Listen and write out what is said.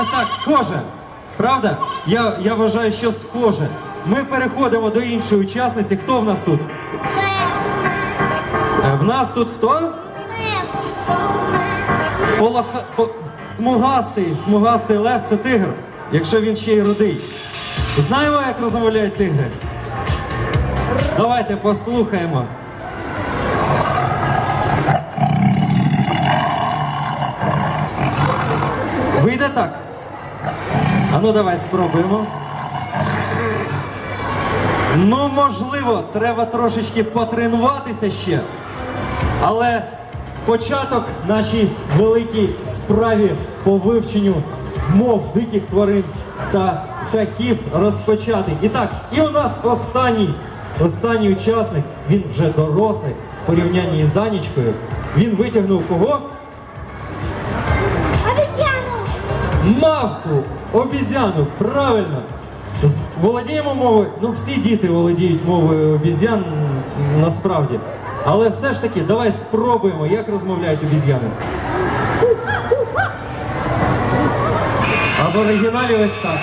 Ось так, схоже. Правда? Я, я вважаю, що схоже. Ми переходимо до іншої учасниці. Хто в нас тут? В нас тут хто? Полоха... По... Смугастий, смугастий лев це тигр, якщо він ще й рудий. Знаємо, як розмовляють тигри? Давайте послухаємо. Вийде так? А ну давай спробуємо. Ну, можливо, треба трошечки потренуватися ще. Але початок нашій великій справі по вивченню мов диких тварин та птахів розпочати. І так, і у нас останній, останній учасник, він вже дорослий в порівнянні із Данічкою. Він витягнув кого? Мавку, обізяну, правильно. Володіємо мовою. Ну, всі діти володіють мовою обізян насправді. Але все ж таки, давай спробуємо, як розмовляють обізяни. А в оригіналі ось так.